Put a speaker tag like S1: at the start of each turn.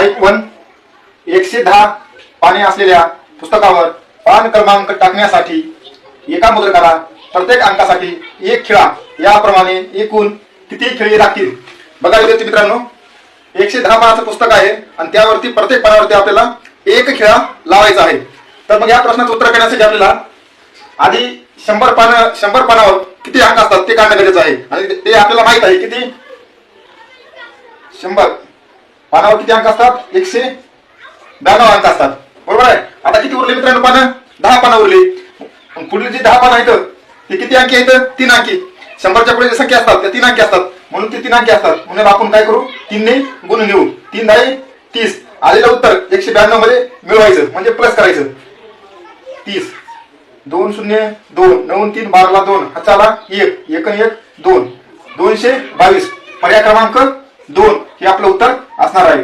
S1: Type one एकशे दहा पाने असलेल्या पुस्तकावर पान क्रमांक टाकण्यासाठी एका मुद्रकाला प्रत्येक अंकासाठी एक खिळा याप्रमाणे एकूण किती खिळे लागतील? बघा विद्यार्थी मित्रांनो एकशे दहा पानाचं पुस्तक आहे आणि त्यावरती प्रत्येक पानावरती आपल्याला एक खिळा लावायचा आहे. तर मग या प्रश्नाचं उत्तर करण्यासाठी आपल्याला आधी शंभर पान शंभर पानावर किती अंक असतात ते काढणं गरजेचं आहे. आणि ते आपल्याला माहीत आहे किती? शंभर. पानावर किती अंक असतात? एकशे ब्याण्णव अंक असतात. बरोबर आहे? आता किती उरले मित्रांनो पानं? दहा पानं उरली. मग पुढली जी दहा पानं आहेत ते किती अंकी आहेत? तीन अंकी. शंभरच्या पुढे जे संख्या असतात त्या तीन अंकी असतात. म्हणून ते तीन अंकी असतात. म्हणून आपण काय करू? तीनने गुण नेऊ तीन दहा तीस. आलेलं उत्तर एकशे ब्याण्णवमध्ये मिळवायचं. म्हणजे प्लस करायचं. तीस. दोन शून्य दोन. नऊ तीन बाराला दोन. हाताला एक. एक दोन. दोनशे बावीस. पर्याय क्रमांक दोन. हे आपलं उत्तर असणार आहे